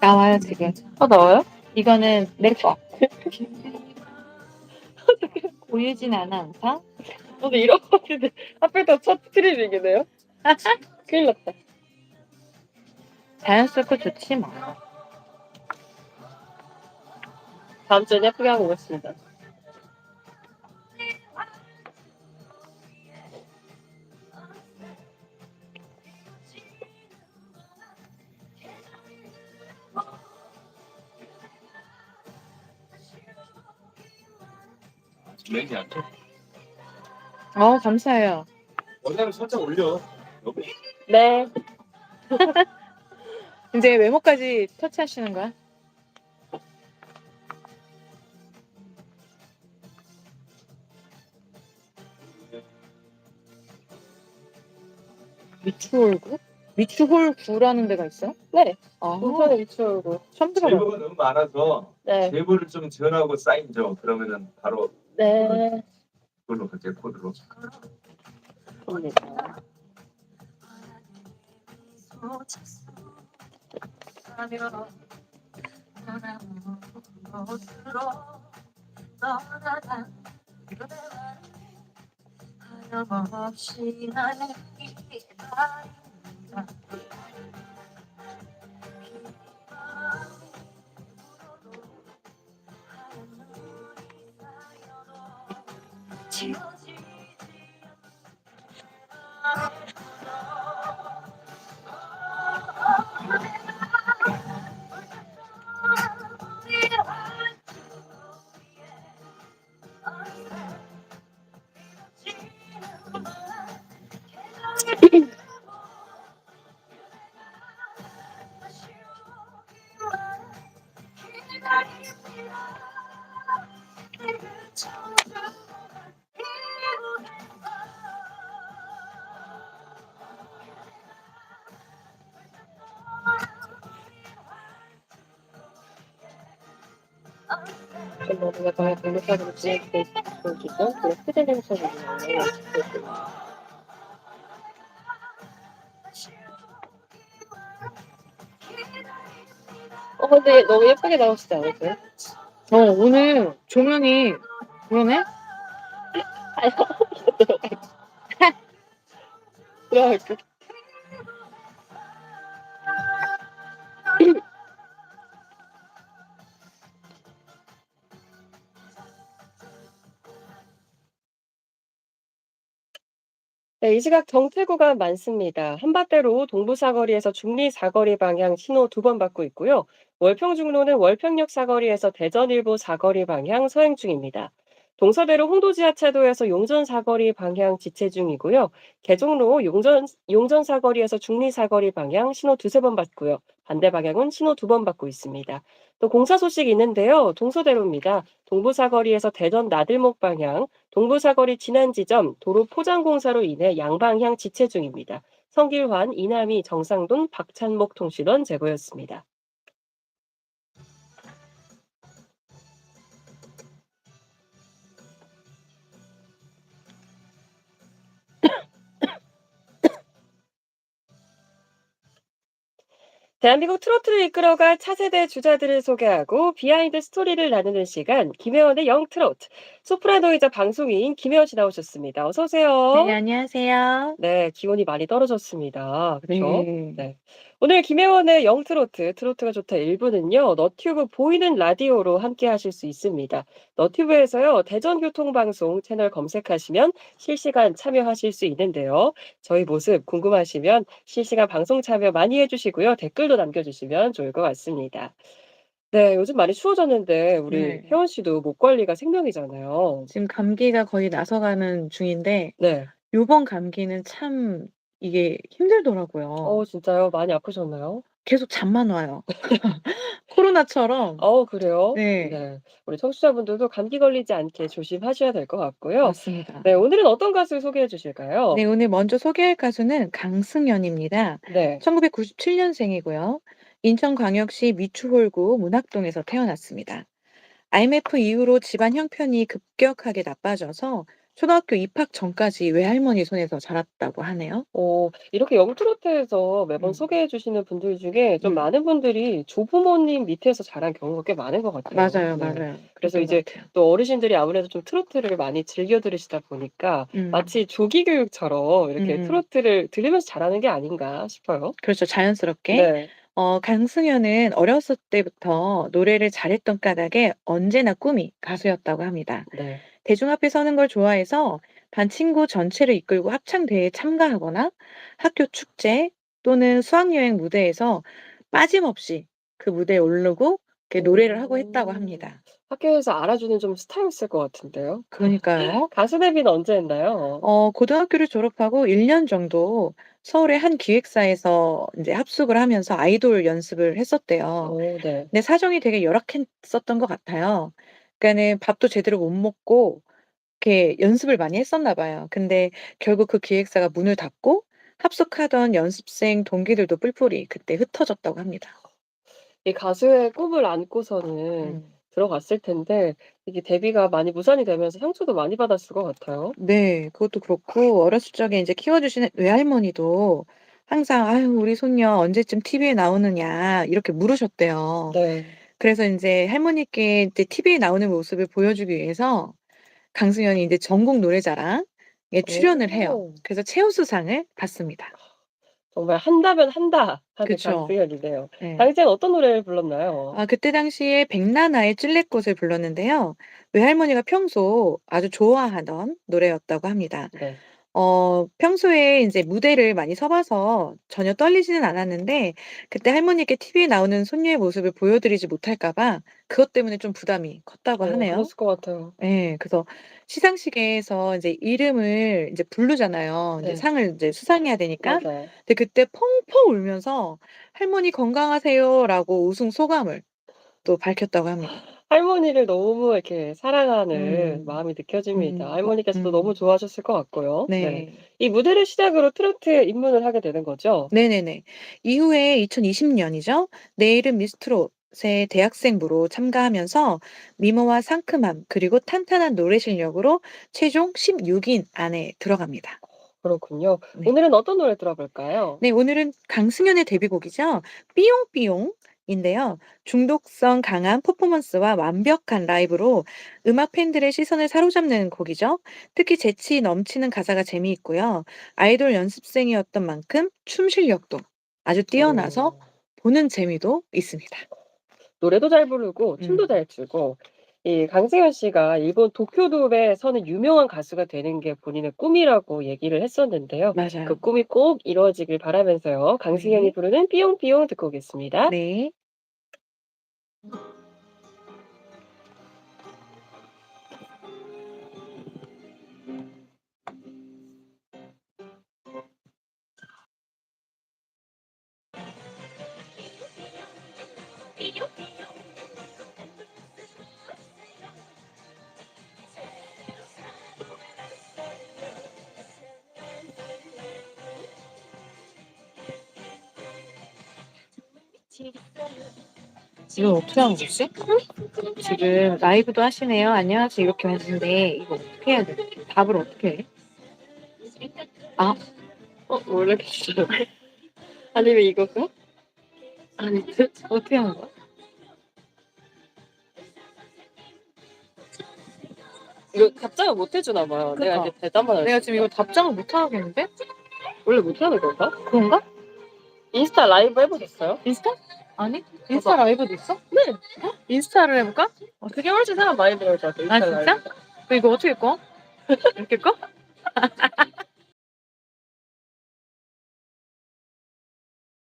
나와요 지금. 어 넣어요? 이거는 내 거. 보이진 아나운서. 근데 이런 거 같은데 하필 더첫 트리밍이네요. 큰일 났다. 자연스럽고 좋지 뭐. 다음 주엔 예쁘게 하고 오겠습니다. 레인지 안 돼. 어 감사해요. 원래는 살짝 올려. 여기. 네. 이제 외모까지 터치하시는 거야? 미추홀구? 미추홀구라는 데가 있어요? 네. 아, 인천에 위치 얼고. 처음 들어봐. 제보가 너무 많아서 네. 제보를 좀 전하고 사인 좀 그러면은 바로 네. 그걸로 그렇게 코드로. 봅니다. 없이 나는 기다린다 지워지 지좀 뭔가 더 공격하는 지역도 보여주고, 그리고 휴대용 소리를 어, 근데 너무 예쁘게 나오시지 않으세요? 어, 오늘 조명이 그러네? 들어갈게. 네, 이 시각 정체 구간 많습니다. 한밭대로 동부사거리에서 중리사거리 방향 신호 두 번 받고 있고요. 월평중로는 월평역 사거리에서 대전 일보 사거리 방향 서행 중입니다. 동서대로 홍도지하차도에서 용전 사거리 방향 지체 중이고요. 개종로 용전, 용전 사거리에서 중리 사거리 방향 신호 두세 번 받고요. 반대 방향은 신호 두 번 받고 있습니다. 또 공사 소식 있는데요. 동서대로입니다. 동부 사거리에서 대전 나들목 방향, 동부 사거리 지난 지점 도로 포장 공사로 인해 양방향 지체 중입니다. 성길환, 이남희, 정상돈, 박찬목 통신원 제보였습니다. 대한민국 트로트를 이끌어갈 차세대 주자들을 소개하고 비하인드 스토리를 나누는 시간 김혜원의 영트로트 소프라노이자 방송인 김혜원 씨 나오셨습니다. 어서 오세요. 네, 안녕하세요. 네, 기온이 많이 떨어졌습니다. 그렇죠? 네. 네. 오늘 김혜원의 영트로트, 트로트가 좋다 1부는요, 너튜브 보이는 라디오로 함께 하실 수 있습니다. 너튜브에서요, 대전교통방송 채널 검색하시면 실시간 참여하실 수 있는데요. 저희 모습 궁금하시면 실시간 방송 참여 많이 해주시고요. 댓글도 남겨주시면 좋을 것 같습니다. 네, 요즘 많이 추워졌는데, 우리 네. 혜원 씨도 목 관리가 생명이잖아요. 지금 감기가 거의 나서가는 중인데 네. 요번 감기는 참 이게 힘들더라고요. 어, 진짜요? 많이 아프셨나요? 계속 잠만 와요. 코로나처럼. 어, 그래요? 네. 우리 청취자분들도 감기 걸리지 않게 조심하셔야 될 것 같고요. 맞습니다. 네, 오늘은 어떤 가수 소개해 주실까요? 네, 오늘 먼저 소개할 가수는 강승연입니다. 네. 1997년생이고요. 인천광역시 미추홀구 문학동에서 태어났습니다. IMF 이후로 집안 형편이 급격하게 나빠져서 초등학교 입학 전까지 외할머니 손에서 자랐다고 하네요. 어 이렇게 영트로트에서 매번 음. 소개해 주시는 분들 중에 좀 음. 많은 분들이 조부모님 밑에서 자란 경우가 꽤 많은 것 같아요. 맞아요, 네. 맞아요. 그래서 이제 것 같아요. 또 어르신들이 아무래도 좀 트로트를 많이 즐겨 들으시다 보니까 음. 마치 조기 교육처럼 이렇게 음음. 트로트를 들으면서 자라는 게 아닌가 싶어요. 그렇죠. 자연스럽게. 네. 어 강승연은 어렸을 때부터 노래를 잘했던 까닭에 언제나 꿈이 가수였다고 합니다. 네. 대중 앞에 서는 걸 좋아해서 반 친구 전체를 이끌고 합창 대회에 참가하거나 학교 축제 또는 수학여행 무대에서 빠짐없이 그 무대에 오르고 이렇게 노래를 하고 했다고 오. 합니다. 학교에서 알아주는 좀 스타였을 것 같은데요. 그러니까요. 가수 데뷔는 언제 했나요? 어 고등학교를 졸업하고 1년 정도 서울의 한 기획사에서 인제 합숙을 하면서 아이돌 연습을 했었대요. 오 네. 근데 사정이 되게 열악했었던 것 같아요. 그러니까는 밥도 제대로 못 먹고 이렇게 연습을 많이 했었나 봐요. 근데 결국 그 기획사가 문을 닫고 합숙하던 연습생 동기들도 뿔뿔이 그때 흩어졌다고 합니다. 이 가수의 꿈을 안고서는 음. 들어갔을 텐데 이게 데뷔가 많이 무산이 되면서 상처도 많이 받았을 것 같아요. 네. 그것도 그렇고 어렸을 적에 인제 키워 주시는 외할머니도 항상 "아유 우리 손녀 언제쯤 TV에 나오느냐." 이렇게 물으셨대요. 네. 그래서 인제 할머니께 이제 TV에 나오는 모습을 보여주기 위해서 강승연이 인제 전국 노래자랑에 출연을 해요. 오. 그래서 최우수상을 받습니다. 정말 '한다면 한다.' 하는 그쵸. 강승연이네요. 네. 당시엔 어떤 노래를 불렀나요? 아 그때 당시에 백나나의 찔레꽃을 불렀는데요. 외할머니가 평소 아주 좋아하던 노래였다고 합니다. 네. 어 평소에 인제 무대를 많이 서 봐서 전혀 떨리지는 않았는데 그때 할머니께 TV에 나오는 손녀의 모습을 보여드리지 못할까 봐 그것 때문에 좀 부담이 컸다고 어 하네요. 그랬을 것 같아요. 예. 그래서 시상식에서 인제 이름을 인제 부르잖아요. 인제 네. 상을 인제 수상해야 되니까. 맞아요. 근데 그때 펑펑 울면서 "할머니 건강하세요."라고 우승 소감을 또 밝혔다고 합니다. 할머니를 너무 이렇게 사랑하는 음. 마음이 느껴집니다. 음. 할머니께서도 음. 너무 좋아하셨을 것 같고요. 네. 네. 이 무대를 시작으로 트로트에 입문을 하게 되는 거죠? 네네네. 이후에 2020 년이죠. 내 이름 미스트롯의 대학생부로 참가하면서 미모와 상큼함 그리고 탄탄한 노래 실력으로 최종 16인 안에 들어갑니다. 그렇군요. 네. 오늘은 어떤 노래 들어볼까요? 네. 오늘은 강승연의 데뷔곡이죠. 삐용삐용 인데요. 중독성 강한 퍼포먼스와 완벽한 라이브로 음악 팬들의 시선을 사로잡는 곡이죠. 특히 재치 넘치는 가사가 재미있고요. 아이돌 연습생이었던 만큼 춤 실력도 아주 뛰어나서 오. 보는 재미도 있습니다. 노래도 잘 부르고 춤도 음. 잘 추고 이 강승연 씨가 일본 도쿄돔에 서는 유명한 가수가 되는 게 본인의 꿈이라고 얘기를 했었는데요. 그 맞아요. 꿈이 꼭 이루어지길 바라면서요. 강승연이 네. 부르는 삐용삐용 듣고 오겠습니다. 네. 이건 어떻게 하는 거지? 지금 라이브도 하시네요. 안녕하세요. 이렇게 했는데 이거 어떻게 해야 돼? 답을 어떻게 해? 아, 어 모르겠어요. 아니면 이거가? 아니 어떻게 하는 거야? 이거 답장을 못 해주나 봐요. 내가 그러니까. 이제 대답만 할 내가 수 지금 이거. 답장을 못 하겠는데? 원래 못 하는 건가? 그런가? 인스타 라이브 해보셨어요? 인스타? 아니? 인스타 라이브도 있어? 네. 어? 인스타를 해볼까? 그게 훨씬 사람 많이 들어올 것 같아요. 아, 인스타 진짜? 라이브. 그럼 이거 어떻게 꺼? 이렇게 꺼?